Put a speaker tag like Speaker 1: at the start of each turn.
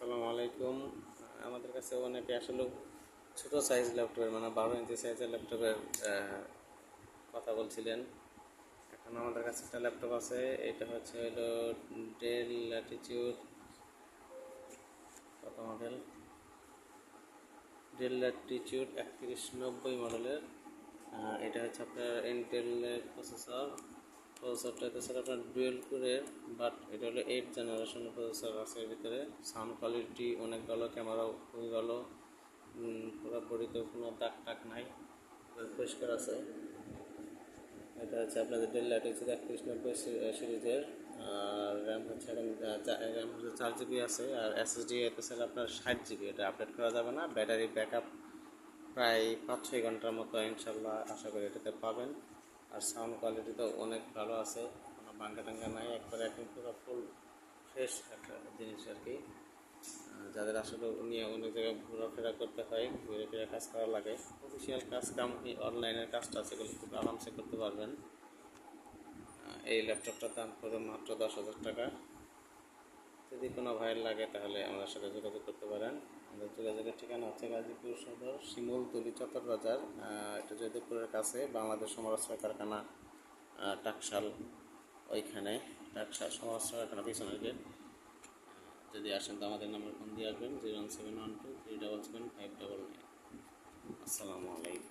Speaker 1: আসসালামু আলাইকুম। আমাদের কাছে অনেকে আসলে ছোট সাইজ ল্যাপটপের মানে বারো ইঞ্চি সাইজের ল্যাপটপের কথা বলছিলেন। এখন আমাদের কাছে একটা ল্যাপটপ আছে, এটা হচ্ছে হলো ডেল ল্যাটিচিউড কত মডেল ডেল ল্যাটিচিউড একত্রিশ নব্বই মডেলের এটা হচ্ছে আপনার ইন্টেলের প্রসেসর প্রসেসরটা হচ্ছে স্যার আপনার ডুয়েল করে বাট এটা হলো এইট জেনারেশনের প্রসেসর আছে এর ভিতরে। সাউন্ড কোয়ালিটি অনেক ভালো ক্যামেরাও খুবই ভালো। পুরো বডিতেও কোনো দাগ টাক নাই পরিষ্কার আছে। এটা হচ্ছে আপনাদের ডেল ল্যাটিচিউড একত্রিশ নব্বই সিরিজের। আর র্যাম হচ্ছে এখন র্যাম হচ্ছে চার জিবি আছে। আর এসএসডি এতে স্যার আপনার ষাট জিবি এটা আপডেট করা যাবে না। ব্যাটারি ব্যাকআপ প্রায় পাঁচ ছয় ঘণ্টার মতো, ইনশাল্লাহ আশা করি এটাতে পাবেন। আর সাউন্ড কোয়ালিটি তো অনেক ভালো আছে। কোনো বাঙ্গা টাঙ্গা নাই, একবারে এখন পুরো ফুল ফ্রেশ একটা জিনিস আর কি। যাদের আসলে নিয়ে অনেক জায়গায় ঘোরাফেরা করতে হয় ঘুরে ফিরে কাজ করা লাগে। অফিসিয়াল কাজ কাম অনলাইনের কাজটা আছে সেগুলো খুব আরামসে করতে পারবেন। এই ল্যাপটপটার দাম পড়বে মাত্র দশ হাজার টাকা। যদি কোনো ভাইয়ের লাগে তাহলে আমাদের সাথে যোগাযোগ করতে আমাদের যোগাযোগের ঠিকানা হচ্ছে গাজীপুর সদর শিমুলতলি চত্বর বাজার এটা জয়দেবপুরের কাছে, বাংলাদেশ সমরাস্ত্র কারখানা টাকশাল ওইখানে, টাকশাল সমরাস্ত্র কারখানা পিছনের গেট। যদি আসেন তো আমাদের নাম্বার ফোন দিয়ে আসবেন, zero one seven one two three double seven five double nine. আসসালামু আলাইকুম।